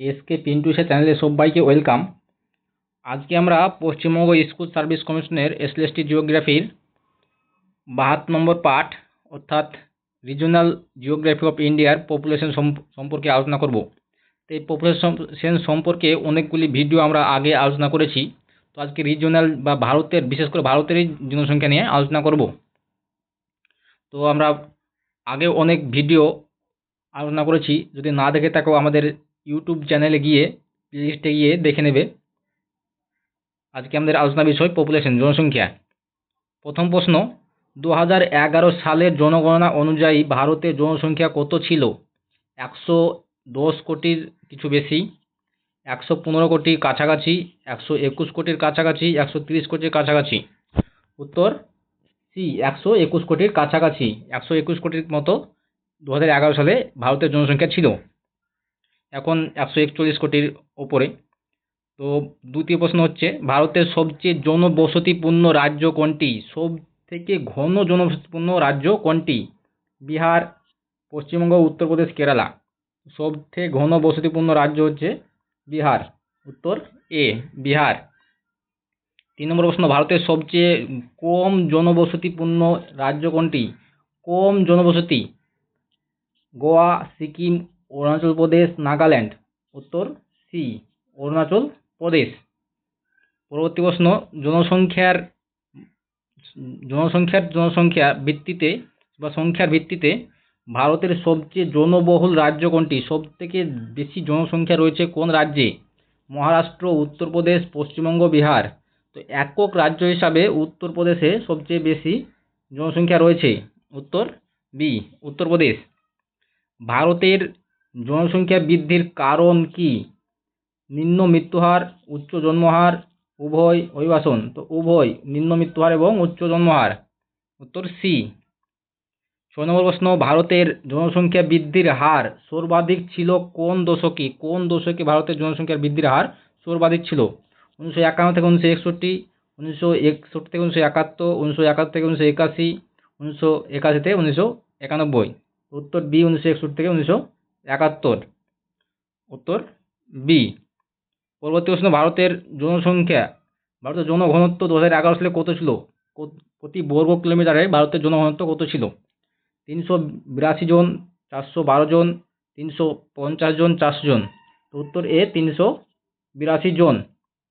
SK Pintu সে চ্যানেলে সবাইকে welcome. আজকে আমরা পশ্চিমবঙ্গ স্কুল সার্ভিস কমিশনের এসএলএসটি জিওগ্রাফির বাহাত্তর নম্বর পাঠ, অর্থাৎ রিজনাল জিওগ্রাফি অফ ইন্ডিয়ার পপুলেশন সম্পর্কে আলোচনা করব। তো এই পপুলেশন সম্পর্কে অনেকগুলি ভিডিও আমরা আগে আলোচনা করেছি। তো আজকে রিজনাল বা ভারতের, বিশেষ করে ভারতেরই জনসংখ্যা নিয়ে আলোচনা করব। তো আমরা আগে অনেক ভিডিও আলোচনা করেছি। যদি না দেখে থাকো আমাদের ইউটিউব চ্যানেলে গিয়ে প্লেলিস্টে গিয়ে দেখে নেবে। আজকে আমাদের আলোচনা বিষয় পপুলেশন জনসংখ্যা। প্রথম প্রশ্ন দু হাজার এগারো সালের জনগণনা অনুযায়ী ভারতের জনসংখ্যা কত ছিল? একশো দশ কোটির কিছু বেশি, একশো পনেরো কোটির কাছাকাছি, একশো একুশ কোটির কাছাকাছি, একশো তিরিশ কোটির কাছাকাছি। উত্তর সি একশো একুশ কোটির কাছাকাছি, একশো একুশ কোটির মতো দু হাজার এগারো সালে ভারতের জনসংখ্যা ছিল। এখন একশো একচল্লিশ কোটির ওপরে। তো দ্বিতীয় প্রশ্ন হচ্ছে, ভারতের সবচেয়ে জনবসতিপূর্ণ রাজ্য কোনটি? সব থেকে ঘন জনবসতিপূর্ণ রাজ্য কোনটি? বিহার, পশ্চিমবঙ্গ, উত্তরপ্রদেশ, কেরালা। সব থেকে ঘন বসতিপূর্ণ রাজ্য হচ্ছে বিহার। উত্তর এ, বিহার। তিন নম্বর প্রশ্ন, ভারতের সবচেয়ে কম জনবসতিপূর্ণ রাজ্য কোনটি? কম জনবসতি। গোয়া, সিকিম অরুণাচল প্রদেশ, নাগাল্যান্ড। উত্তর সি অরুণাচল প্রদেশ। পরবর্তী প্রশ্ন, জনসংখ্যার জনসংখ্যার জনসংখ্যা ভিত্তিতে বা সংখ্যার ভিত্তিতে ভারতের সবচেয়ে জনবহুল রাজ্য কোনটি? সব থেকে বেশি জনসংখ্যা রয়েছে কোন রাজ্যে? মহারাষ্ট্র, উত্তরপ্রদেশ, পশ্চিমবঙ্গ, বিহার। তো একক রাজ্য হিসাবে উত্তরপ্রদেশে সবচেয়ে বেশি জনসংখ্যা রয়েছে। উত্তর বি উত্তরপ্রদেশ। ভারতের জনসংখ্যা বৃদ্ধির কারণ কি? নিম্ন মৃত্যুহার, উচ্চ জন্মহার, উভয় অভিবাসন। তো উভয়, নিম্ন মৃত্যুহার এবং উচ্চ জন্মহার। উত্তর সি ছয় নম্বর প্রশ্ন, ভারতের জনসংখ্যা বৃদ্ধির হার সর্বাধিক ছিল কোন দশকে? কোন দশকে ভারতের জনসংখ্যার বৃদ্ধির হার সর্বাধিক ছিল? উনিশশো একান্ন থেকে উনিশশো একষট্টি উনিশশো একষট্টি থেকে উনিশশো একাত্তর উনিশশো একাত্তর থেকে উনিশশো একাশি উনিশশো একাশি থেকে উনিশশো একানব্বই। উত্তর বি উনিশশো একষট্টি থেকে উনিশশো একাত্তর। উত্তর বি পরবর্তী প্রশ্ন, ভারতের জনসংখ্যা। ভারতের জনঘনত্ব দু হাজার এগারো সালে কত ছিল? প্রতি বর্গ কিলোমিটারে ভারতের জনঘনত্ব কত ছিল? তিনশো বিরাশি জন, চারশো বারো জন, তিনশো পঞ্চাশ জন, চারশো জন। উত্তর এ, তিনশো বিরাশি জন।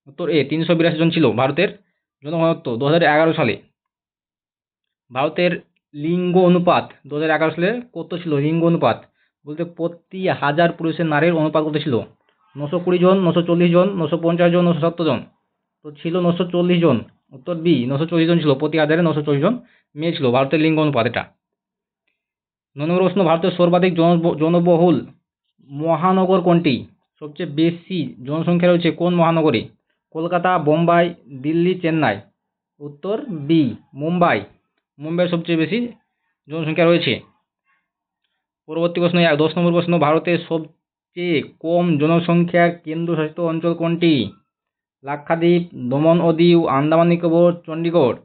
উত্তর এ, তিনশো বিরাশি জন ছিল ভারতের জনঘনত্ব দু হাজার এগারো সালে। ভারতের লিঙ্গ অনুপাত দু হাজার এগারো সালে কত ছিল? লিঙ্গ অনুপাত বলতে প্রতি হাজার পুরুষের নারীর অনুপাত কত ছিল? নশো কুড়ি জন, নশো চল্লিশ জন, নশো পঞ্চাশ জন, নশো সত্তর জন। তো ছিল নশো চল্লিশ জন। উত্তর বি, নশো চল্লিশ জন ছিল। প্রতি হাজারে নশো চল্লিশ জন মেয়ে ছিল। ভারতের লিঙ্গ অনুপাত এটা। নম্বর প্রশ্ন, ভারতের সর্বাধিক জনবহুল মহানগর কোনটি? সবচেয়ে বেশি জনসংখ্যা রয়েছে কোন মহানগরে? কলকাতা, বোম্বাই, দিল্লি, চেন্নাই। উত্তর বি, মুম্বাই। মুম্বাই সবচেয়ে বেশি জনসংখ্যা রয়েছে। পরবর্তী প্রশ্ন, এক, দশ নম্বর প্রশ্ন, ভারতের সবচেয়ে কম জনসংখ্যার কেন্দ্রশাসিত অঞ্চল কোনটি? লাক্ষাদ্বীপ, দমন ও দিউ আন্দামান নিকোবর চণ্ডীগড়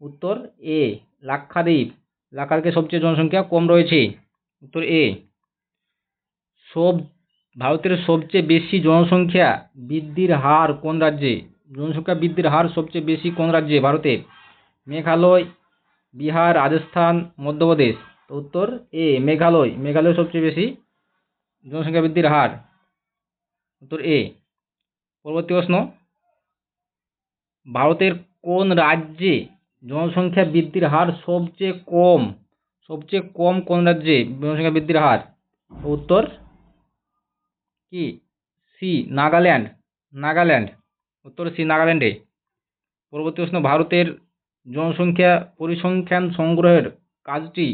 উত্তর, এ, লাক্ষাদ্বীপ। লাক্ষাদ্বীপে সবচেয়ে জনসংখ্যা কম রয়েছে। উত্তর, এ, সব, ভারতের সবচেয়ে বেশি জনসংখ্যা বৃদ্ধির হার কোন রাজ্যে? জনসংখ্যা বৃদ্ধির হার সবচেয়ে বেশি কোন রাজ্যে? ভারতের। মেঘালয়, বিহার, রাজস্থান, মধ্যপ্রদেশ। উত্তর এ মেঘালয়। মেঘালয় সবচেয়ে বেশি জনসংখ্যা বৃদ্ধির হার। উত্তর এ পরবর্তী প্রশ্ন। ভারতের কোন রাজ্যে জনসংখ্যা বৃদ্ধির হার সবচেয়ে কম? সবচেয়ে কম কোন রাজ্যে জনসংখ্যা বৃদ্ধির হার? উত্তর কি? সি নাগাল্যান্ড। নাগাল্যান্ড। উত্তর সি নাগাল্যান্ডে। পরবর্তী প্রশ্ন, ভারতের জনসংখ্যা পরিসংখ্যান সংগ্রহের কাজটি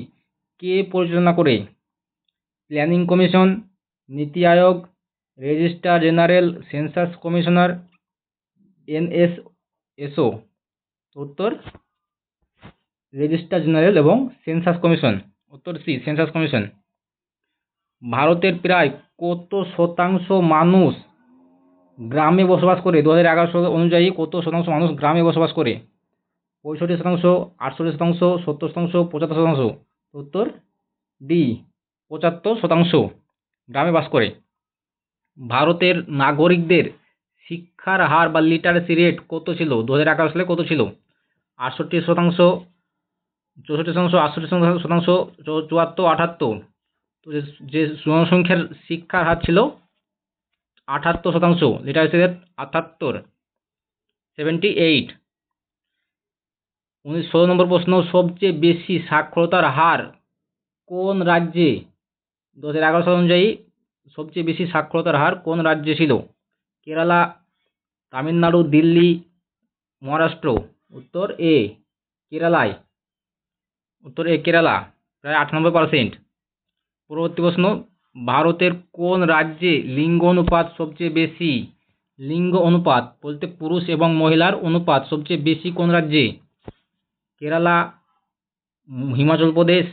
কে পরিচালনা করে? Planning commission NITI Aayog registrar general census commissioner NSSO উত্তর? রেজিস্ট্রার জেনারেল এবং সেন্সাস কমিশন উত্তর সি সেন্সাস কমিশন ভারতের প্রায় কত শতাংশ মানুষ গ্রামে বসবাস করে? দু হাজার এগারো সাল অনুযায়ী কত শতাংশ মানুষ গ্রামে বসবাস করে? পঁয়ষট্টি শতাংশ, আটষট্টি শতাংশ, সত্তর শতাংশ, পঁচাত্তর শতাংশ। উত্তর ডি, পঁচাত্তর শতাংশ গ্রামে বাস করে। ভারতের নাগরিকদের শিক্ষার হার বা লিটারেসি রেট কত ছিল? দু হাজার এগারো সালে কত ছিল? আটষট্টি শতাংশ, চৌষট্টি শতাংশ, আটষট্টি শতাংশ চুয়াত্তর আটাত্তর। তো যে- যে জনসংখ্যার শিক্ষার হার ছিল আটাত্তর শতাংশ লিটারেসি রেট আটাত্তর সেভেন্টি এইট উনিশ ষোলো নম্বর প্রশ্ন, সবচেয়ে বেশি সাক্ষরতার হার কোন রাজ্যে? দু হাজার এগারো সাল অনুযায়ী সবচেয়ে বেশি সাক্ষরতার হার কোন রাজ্যে ছিল? কেরালা, তামিলনাড়ু, দিল্লি, মহারাষ্ট্র। উত্তর এ, কেরালায়। উত্তর এ, কেরালা, প্রায় আটানব্বই পার্সেন্ট পরবর্তী প্রশ্ন, ভারতের কোন রাজ্যে লিঙ্গ অনুপাত সবচেয়ে বেশি? লিঙ্গ অনুপাত বলতে পুরুষ এবং মহিলার অনুপাত সবচেয়ে বেশি কোন রাজ্যে? কেরালা হিমাচল প্রদেশ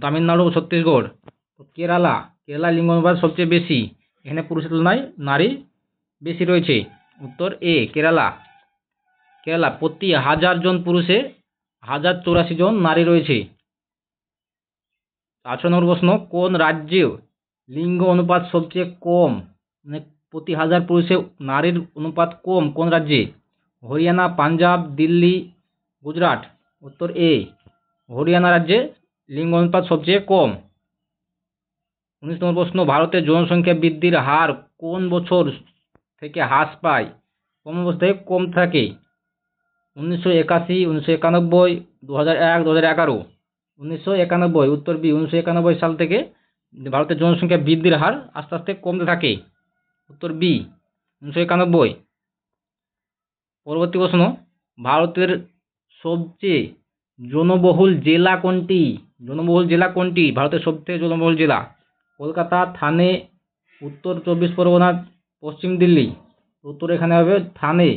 তামিলনাড়ু, ছত্তিশগড়। কেরালা কেরালা লিঙ্গ অনুপাত সবচেয়ে বেশি। এখানে পুরুষের তুলনায় নারী বেশি রয়েছে। উত্তর এ, কেরালা। কেরালা, প্রতি হাজার জন পুরুষে হাজার চৌরাশি জন নারী রয়েছে। আঠারো নম্বর প্রশ্ন, কোন রাজ্যে লিঙ্গ অনুপাত সবচেয়ে কম? মানে প্রতি হাজার পুরুষে নারীর অনুপাত কম কোন রাজ্যে? হরিয়ানা, পাঞ্জাব, দিল্লি গুজরাট, উত্তর এ হরিয়ানা রাজ্যে লিঙ্গ অনুপাত সবচেয়ে কম। উনিশ নম্বর প্রশ্ন ভারতের জনসংখ্যা বৃদ্ধির হার কোন বছর থেকে হ্রাস পায়? কোন বছর থেকে কম থাকে। উনিশশো একাশি, উনিশশো একানব্বই দু হাজার এক দু হাজার এগারো। উনিশশো একানব্বই, উত্তর বি উনিশশো একানব্বই সাল থেকে ভারতের জনসংখ্যা বৃদ্ধির হার আস্তে আস্তে কমতে থাকে। উত্তর বি উনিশশো একানব্বই। পরবর্তী প্রশ্ন, ভারতের সবচেয়ে জনবহুল জেলা কোনটি? জনবহুল জেলা কোনটি? ভারতের সবথেকে জনবহুল জেলা। কলকাতা, থানে, উত্তর চব্বিশ পরগনা, পশ্চিম দিল্লি। উত্তর এখানে হবে থানে।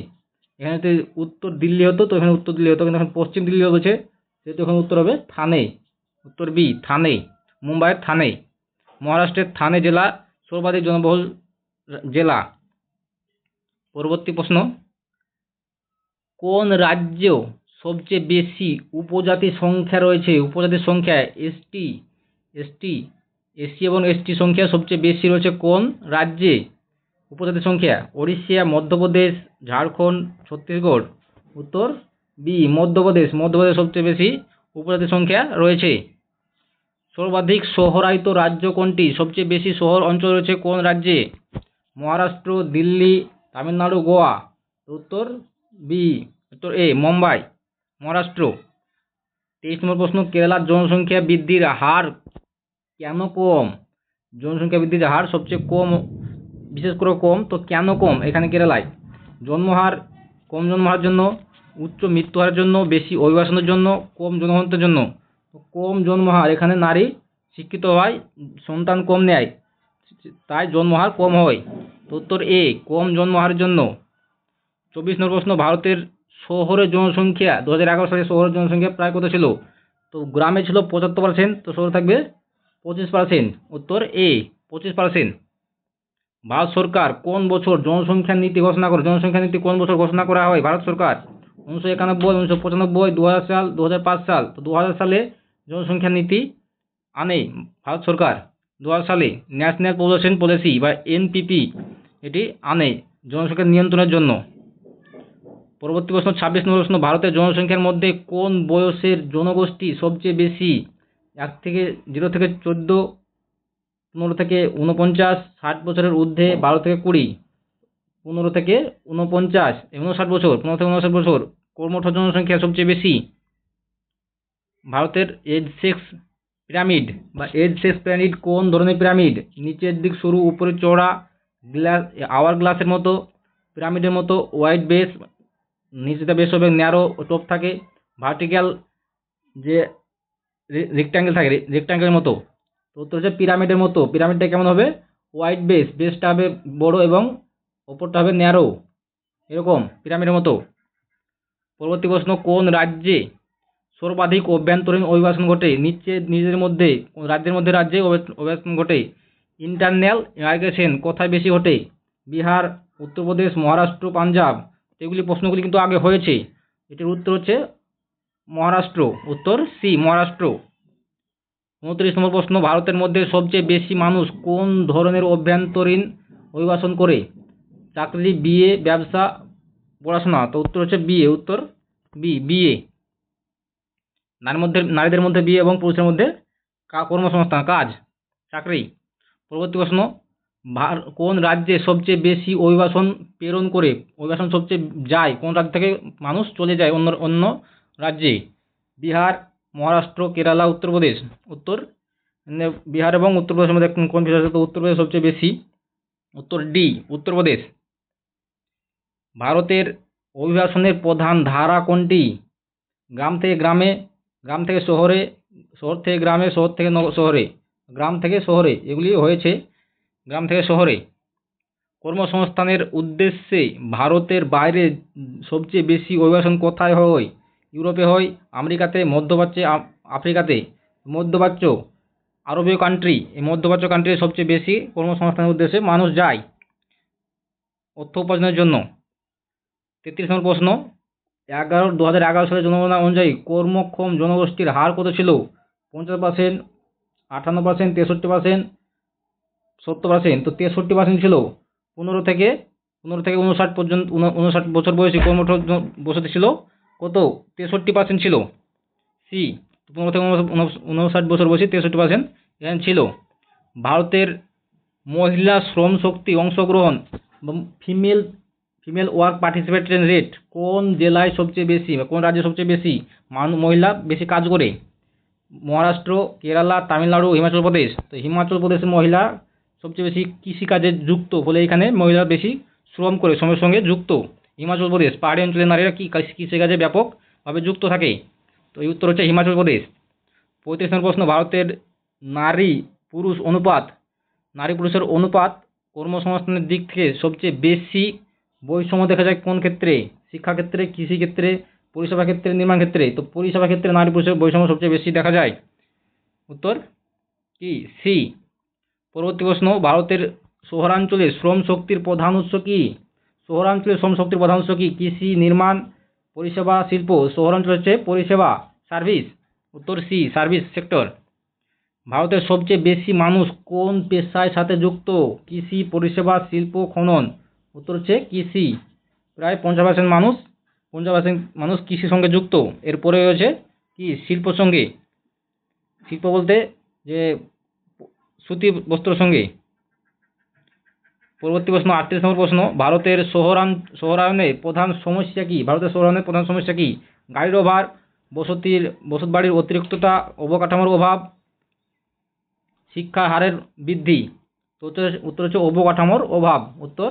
এখানে যদি উত্তর দিল্লি হতো, তো এখানে উত্তর দিল্লি হতো। কিন্তু এখন পশ্চিম দিল্লি হয়েছে সেহেতু এখানে উত্তর হবে থানে। উত্তর বি, থানে। মুম্বাইয়ের থানে। মহারাষ্ট্রের থানে জেলা সর্বাধিক জনবহুল জেলা। পরবর্তী প্রশ্ন। কোন রাজ্য সবচেয়ে বেশি উপজাতি সংখ্যা রয়েছে, উপজাতির সংখ্যা এসটি এসটি এসসি এবং এসটি সংখ্যা সবচেয়ে বেশি রয়েছে কোন রাজ্যে? উপজাতির সংখ্যা ওড়িশা, মধ্যপ্রদেশ, ঝাড়খণ্ড, ছত্তিশগড়। উত্তর বি মধ্যপ্রদেশ মধ্যপ্রদেশ সবচেয়ে বেশি উপজাতির সংখ্যা রয়েছে। সর্বাধিক শহরায়িত রাজ্য কোনটি? সবচেয়ে বেশি শহর অঞ্চল রয়েছে কোন রাজ্যে? মহারাষ্ট্র, দিল্লি, তামিলনাড়ু, গোয়া। উত্তর বি উত্তর এ মুম্বাই। মহারাষ্ট্র। তেইশ নম্বর প্রশ্ন, কেরালার জনসংখ্যা বৃদ্ধির হার কেন কম? জনসংখ্যা বৃদ্ধির হার সবচেয়ে কম, বিশেষ করে কম, তো কেন কম এখানে কেরালায়? জন্মহার কম জন্মহার জন্য, উচ্চ মৃত্যুহারের জন্য, বেশি অভিবাসনের জন্য, কম জনঘনত্বের জন্য। কম জন্মহার এখানে নারী শিক্ষিত হয়, সন্তান কম নেয়, তাই জন্মহার কম হয়। তো উত্তর এ, কম জন্মহারের জন্য। চব্বিশ নম্বর প্রশ্ন, ভারতের শহরের জনসংখ্যা দু হাজার এগারো সালে শহরের জনসংখ্যা প্রায় কত ছিল? তো গ্রামে ছিল পঁচাত্তর পার্সেন্ট তো শহরে থাকবে পঁচিশ পার্সেন্ট উত্তর এ পঁচিশ পার্সেন্ট ভারত সরকার কোন বছর জনসংখ্যা নীতি ঘোষণা করে জনসংখ্যা নীতি কোন বছর ঘোষণা করা হয়? ভারত সরকার উনিশশো একানব্বই, উনিশশো পঁচানব্বই দু হাজার সাল দু হাজার পাঁচ সাল। তো দু হাজার সালে জনসংখ্যা নীতি আনে ভারত সরকার। দু হাজার সালে ন্যাশনাল পপুলেশন পলিসি বা এনপিপি এটি আনে জনসংখ্যা নিয়ন্ত্রণের জন্য। পরবর্তী প্রশ্ন, ছাব্বিশ নম্বর প্রশ্ন, ভারতের জনসংখ্যার মধ্যে কোন বয়সের জনগোষ্ঠী সবচেয়ে বেশি? এক থেকে জিরো থেকে চোদ্দ, পনেরো থেকে উনপঞ্চাশ ষাট বছরের ঊর্ধ্বে বারো থেকে কুড়ি, পনেরো থেকে উনপঞ্চাশ উনষাট বছর, পনেরো থেকে উনষাট বছর, কর্মঠ জনসংখ্যা সবচেয়ে বেশি? ভারতের এজ সেক্স পিরামিড বা এজ সেক্স পিরামিড কোন ধরনের পিরামিড? নিচের দিক, সরু, উপরে চড়া গ্লাস আওয়ার গ্লাসের মতো, পিরামিডের মতো ওয়াইড বেস নিচেটা বেশ হবে ন্যারো টপ থাকে ভার্টিক্যাল যে রেক্ট্যাঙ্গেল থাকে রেক্ট্যাঙ্গেলের মতো। তো উত্তর হচ্ছে পিরামিডের মতো। পিরামিডটা কেমন হবে? হোয়াইট বেস বেসটা হবে বড় এবং ওপরটা হবে ন্যারো এরকম পিরামিডের মতো। পরবর্তী প্রশ্ন, কোন রাজ্যে সর্বাধিক অভ্যন্তরীণ অভিবাসন ঘটে? নিচে নিজেদের মধ্যে কোন রাজ্যের মধ্যে রাজ্যে অভিবাসন ঘটে। ইন্টারনাল মাইগ্রেশন কোথায় বেশি ঘটে? বিহার, উত্তরপ্রদেশ, মহারাষ্ট্র, পাঞ্জাব। এগুলি প্রশ্নগুলি কিন্তু আগে হয়েছে। এটির উত্তর হচ্ছে মহারাষ্ট্র। উত্তর সি মহারাষ্ট্র। উনত্রিশ নম্বর প্রশ্ন, ভারতের মধ্যে সবচেয়ে বেশি মানুষ কোন ধরনের অভ্যন্তরীণ অভিবাসন করে? চাকরি, বিয়ে, ব্যবসা, পড়াশোনা। তো উত্তর হচ্ছে বিয়ে উত্তর বি বিয়ে নারীর মধ্যে, নারীদের মধ্যে বিয়ে এবং পুরুষের মধ্যে কর্মসংস্থান, কাজ, চাকরি। পরবর্তী প্রশ্ন কোন রাজ্যে সবচেয়ে বেশি অভিবাসন প্রেরণ করে, অভিবাসন সবচেয়ে যায়, কোন রাজ্য থেকে মানুষ চলে যায় অন্য অন্য রাজ্যে? বিহার, মহারাষ্ট্র, কেরালা, উত্তরপ্রদেশ। উত্তর মানে বিহার এবং উত্তরপ্রদেশের মধ্যে কোন- বিষয় উত্তরপ্রদেশ সবচেয়ে বেশি? উত্তর ডি, উত্তরপ্রদেশ। ভারতের অভিবাসনের প্রধান ধারা কোনটি? গ্রাম থেকে গ্রামে, গ্রাম থেকে শহরে, শহর থেকে গ্রামে, শহর থেকে শহরে। গ্রাম থেকে শহরে, এগুলি হয়েছে গ্রাম থেকে শহরে। কর্মসংস্থানের উদ্দেশ্যে ভারতের বাইরে সবচেয়ে বেশি অভিবাসন কোথায় হয়? ইউরোপে হয়, আমেরিকাতে, মধ্যপ্রাচ্যে আফ্রিকাতে। মধ্যপ্রাচ্য, আরবীয় কান্ট্রি এই মধ্যপ্রাচ্য কান্ট্রি সবচেয়ে বেশি কর্মসংস্থানের উদ্দেশ্যে মানুষ যায় অর্থ উপার্জনের জন্য। তেত্রিশ নম্বর প্রশ্ন, এগারো দু হাজার এগারো সালের জনগণনা অনুযায়ী কর্মক্ষম জনগোষ্ঠীর হার কত ছিল? পঞ্চাশ পার্সেন্ট আটান্ন পার্সেন্ট তেষট্টি পার্সেন্ট সত্তর পার্সেন্ট তো তেষট্টি পার্সেন্ট ছিল পনেরো থেকে পনেরো থেকে উনষাট পর্যন্ত উন- উনষাট বছর বয়সী কর্মঠ বসতি ছিল। কত? তেষট্টি পার্সেন্ট ছিল। সি, পনেরো থেকে উনষ- উনষ- উনষাট বছর বয়সী তেষট্টি পার্সেন্ট এখানে ছিল। ভারতের মহিলা শ্রম শক্তি অংশগ্রহণ female female work participation rate কোন জেলায় সবচেয়ে বেশি বা কোন রাজ্যে সবচেয়ে বেশি? মানু, মহিলা বেশি কাজ করে। মহারাষ্ট্র, কেরালা, তামিলনাড়ু, হিমাচল প্রদেশ। তো হিমাচল প্রদেশের মহিলা সবচেয়ে বেশি কৃষিকাজে যুক্ত বলে এখানে মহিলা বেশি শ্রম করে, শ্রমের সঙ্গে যুক্ত। হিমাচল প্রদেশ, পাহাড়ি অঞ্চলের নারীরা কি কৃষি- কৃষিকাজে ব্যাপকভাবে যুক্ত থাকে? তো এই উত্তর হচ্ছে হিমাচল প্রদেশ। পঁয়ত্রিশ নম্বর প্রশ্ন, ভারতের নারী পুরুষ অনুপাত, নারী পুরুষের অনুপাত কর্মসংস্থানের দিক থেকে সবচেয়ে বেশি বৈষম্য দেখা যায় কোন ক্ষেত্রে? শিক্ষাক্ষেত্রে, কৃষিক্ষেত্রে, পরিষেবা ক্ষেত্রে, নির্মাণ ক্ষেত্রে? তো পরিষেবা ক্ষেত্রে নারী পুরুষের বৈষম্য সবচেয়ে বেশি দেখা যায়। উত্তর কি? সি পরবর্তী প্রশ্ন, ভারতের শহরাঞ্চলে শ্রম শক্তির প্রধান উৎস কি? শহরাঞ্চলে শ্রম শক্তির প্রধান উৎস কি? কৃষি, নির্মাণ, পরিষেবা, শিল্প। শহরাঞ্চল হচ্ছে পরিষেবা, সার্ভিস। উত্তর সি, সার্ভিস সেক্টর। ভারতের সবচেয়ে বেশি মানুষ কোন পেশায় সাথে যুক্ত? কৃষি, পরিষেবা, শিল্প, খনন। উত্তর হচ্ছে কৃষি। প্রায় পঞ্চাশ পার্সেন্ট মানুষ, পঞ্চাশ পার্সেন্ট মানুষ কৃষির সঙ্গে যুক্ত। এরপরে রয়েছে কি? শিল্প সঙ্গে। শিল্প বলতে যে সুতি বস্ত্রের সঙ্গে। পরবর্তী প্রশ্ন, আটত্রিশ নম্বর প্রশ্ন, ভারতের শহরান শহরায়নের প্রধান সমস্যা কি? ভারতের শহরায়নের প্রধান সমস্যা কি? গাড়ির অভাব, বসতির বসত বাড়ির অতিরিক্ততা, অবকাঠামোর অভাব শিক্ষা হারের বৃদ্ধি। উত্তর হচ্ছে অবকাঠামোর অভাব। উত্তর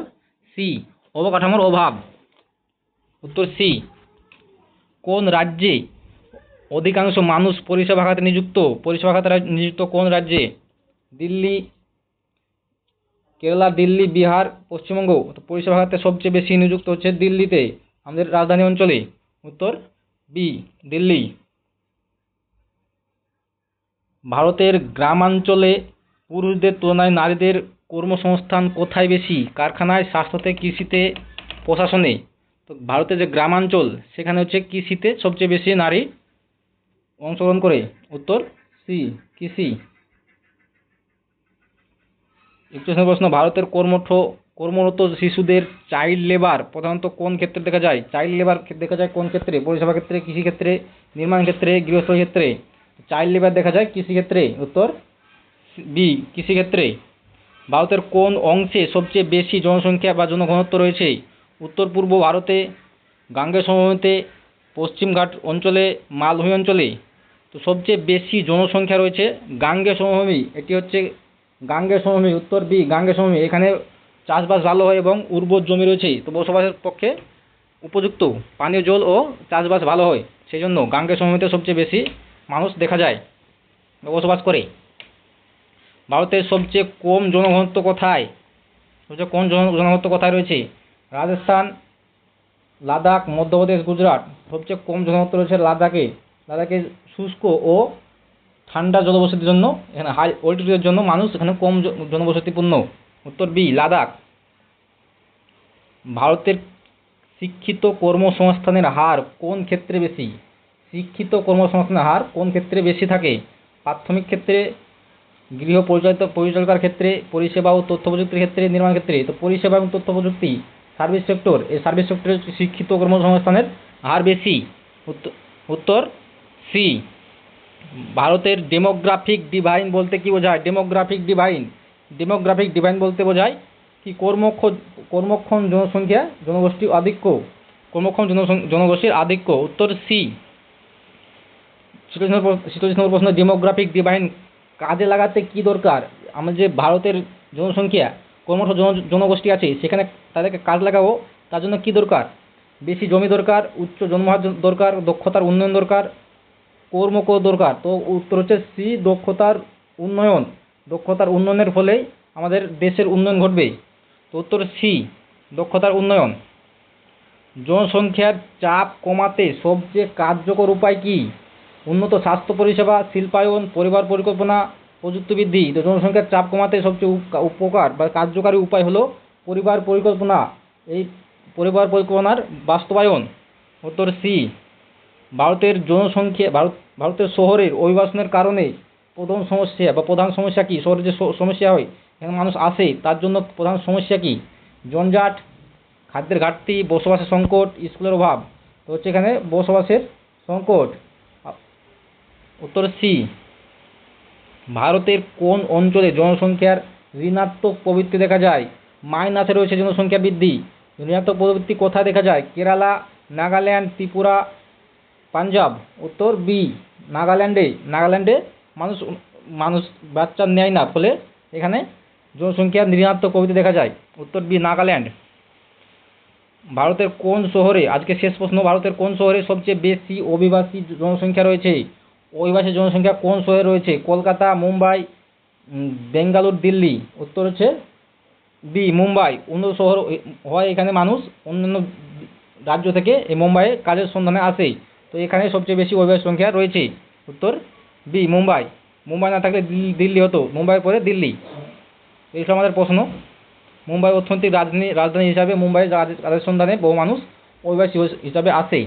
সি, অবকাঠামোর অভাব। উত্তর সি, কোন রাজ্যে অধিকাংশ মানুষ পরিষেবা খাতে নিযুক্ত? পরিষেবা খাতে নিযুক্ত কোন রাজ্যে? দিল্লি, কেরালা, দিল্লি, বিহার, পশ্চিমবঙ্গ পরিষেবা খাতে সবচেয়ে বেশি নিযুক্ত হচ্ছে দিল্লিতে। আমাদের রাজধানী অঞ্চলে উত্তর বি, দিল্লি। ভারতের গ্রামাঞ্চলে পুরুষদের তুলনায় নারীদের কর্মসংস্থান কোথায় বেশি? কারখানায়, স্বাস্থ্যতে, কৃষিতে, প্রশাসনে? তো ভারতের যে গ্রামাঞ্চল, সেখানে হচ্ছে কৃষিতে সবচেয়ে বেশি নারী অংশগ্রহণ করে। উত্তর সি, কৃষি। নম্বর প্রশ্ন, ভারতের কর্মঠ, কর্মরত শিশুদের চাইল্ড লেবার প্রধানত কোন ক্ষেত্রে দেখা যায়? চাইল্ড লেবার দেখা যায় কোন ক্ষেত্রে? পরিষেবা ক্ষেত্রে কৃষিক্ষেত্রে নির্মাণ ক্ষেত্রে, গৃহস্থ ক্ষেত্রে? চাইল্ড লেবার দেখা যায় কৃষিক্ষেত্রে উত্তর, বি কৃষিক্ষেত্রে ভারতের কোন অংশে সবচেয়ে বেশি জনসংখ্যা বা জনঘনত্ব রয়েছে? উত্তর, পূর্ব ভারতে, গাঙ্গেয় সমভূমিতে পশ্চিমঘাট অঞ্চলে, মালভূমি অঞ্চলে। তো সবচেয়ে বেশি জনসংখ্যা রয়েছে গাঙ্গে সমভূমি। এটি হচ্ছে গাঙ্গেয় সমভূমি উত্তর বি গাঙ্গেয় সমভূমি এখানে চাষবাস ভালো হয় এবং উর্বর জমি রয়েছে, তো বসবাসের পক্ষে উপযুক্ত। পানীয় জল ও চাষবাস ভালো হয় সেই জন্য গাঙ্গেয় সমভূমিতে সবচেয়ে বেশি মানুষ দেখা যায়, বসবাস করে। ভারতের সবচেয়ে কম জনঘনত্ব কোথায়? সবচেয়ে কম জন জনঘনত্ব কোথায় রয়েছে? রাজস্থান, লাদাখ, মধ্যপ্রদেশ, গুজরাট। সবচেয়ে কম জনঘনত্ব রয়েছে লাদাখে। লাদাখে শুষ্ক ও ঠান্ডা জনবসতির জন্য, এখানে হাই অল্টিটিউডের জন্য মানুষ এখানে কম জনবসতিপূর্ণ। উত্তর বি, লাদাখ। ভারতের শিক্ষিত কর্মসংস্থানের হার কোন ক্ষেত্রে বেশি? শিক্ষিত কর্মসংস্থানের হার কোন ক্ষেত্রে বেশি থাকে? প্রাথমিক ক্ষেত্রে গৃহ পরিচালিত পরিচালিকার ক্ষেত্রে, পরিষেবা ও তথ্য প্রযুক্তির ক্ষেত্রে নির্মাণ ক্ষেত্রে। তো পরিষেবা এবং তথ্য প্রযুক্তি সার্ভিস সেক্টর, এই সার্ভিস সেক্টরে শিক্ষিত কর্মসংস্থানের হার বেশি। উত্ত- উত্তর সি ভারতের ডেমোগ্রাফিক ডিভাইন বলতে কি বোঝায়? ডেমোগ্রাফিক ডিভাইন ডেমোগ্রাফিক ডিভাইন বলতে বোঝায় কি কর্মক্ষ কর্মক্ষম জনসংখ্যা জনগোষ্ঠী আধিক্য কর্মক্ষম জনগোষ্ঠীর আধিক্য। উত্তর সি শীতোষ্ণ শীতোষ্ণ প্রশ্ন ডেমোগ্রাফিক ডিভাইন কাজে লাগাতে কি দরকার? আমাদের যে ভারতের জনসংখ্যা কর্মঠ জনগোষ্ঠী আছে, সেখানে তাদেরকে কাজ লাগাবো, তার জন্য কি দরকার? বেশি জমি দরকার, উচ্চ জন্মহার দরকার, দক্ষতার উন্নয়ন দরকার কর্মক দরকার। তো উত্তর হচ্ছে সি, দক্ষতার উন্নয়ন। দক্ষতার উন্নয়নের ফলেই আমাদের দেশের উন্নয়ন ঘটবে। তো উত্তর সি, দক্ষতার উন্নয়ন। জনসংখ্যার চাপ কমাতে সবচেয়ে কার্যকর উপায় কি? উন্নত স্বাস্থ্য পরিষেবা, শিল্পায়ন, পরিবার পরিকল্পনা, প্রযুক্তি বৃদ্ধি। তো জনসংখ্যার চাপ কমাতে সবচেয়ে উপ- উপকার বা কার্যকারী উপায় হলো পরিবার পরিকল্পনা। এই পরিবার পরিকল্পনার বাস্তবায়ন। উত্তর সি ভারতের জনসংখ্যা, ভারত, ভারতের শহরের অভিবাসনের কারণে প্রধান সমস্যা বা প্রধান সমস্যা কি? শহরে যে সমস্যা হয়, এখানে মানুষ আসে, তার জন্য প্রধান সমস্যা কি? জঞ্জাট, খাদ্যের ঘাটতি, বসবাসের সংকট, স্কুলের অভাব। তো হচ্ছে এখানে বসবাসের সংকট। উত্তর সি, ভারতের কোন অঞ্চলে জনসংখ্যার ঋণাত্মক প্রবৃত্তি দেখা যায়? মাইনাসে রয়েছে জনসংখ্যা বৃদ্ধি। ঋণাত্মক প্রবৃত্তি কোথায় দেখা যায়? কেরালা, নাগাল্যান্ড, ত্রিপুরা পাঞ্জাব, উত্তর বি নাগাল্যান্ডে। নাগাল্যান্ডে মানুষ মানুষ বাচ্চা নেয় না, ফলে এখানে জনসংখ্যার ঋণাত্মক প্রবৃত্তি দেখা যায়। উত্তর বি নাগাল্যান্ড। ভারতের কোন শহরে, আজকে শেষ প্রশ্ন, ভারতের কোন শহরে সবচেয়ে বেশি অভিবাসী জনসংখ্যা রয়েছে? অভিবাসী জনসংখ্যা কোন শহরে রয়েছে? কলকাতা, মুম্বাই বেঙ্গালুর, দিল্লি। উত্তর হচ্ছে বি মুম্বাই। অন্য শহর হয় এখানে মানুষ অন্যান্য রাজ্য থেকে এই মুম্বাইয়ে কাজের সন্ধানে আসে। তো এখানে সবচেয়ে বেশি অভিবাসী সংখ্যা রয়েছে। উত্তর বি মুম্বাই। মুম্বাই না থাকলে দিল্লি হতো। মুম্বাইয়ের পরে দিল্লি। এইসব আমাদের প্রশ্ন। মুম্বাই অর্থনৈতিক রাজধানী রাজধানী হিসাবে মুম্বাই কাজের সন্ধানে বহু মানুষ অভিবাসী হিসাবে আসে।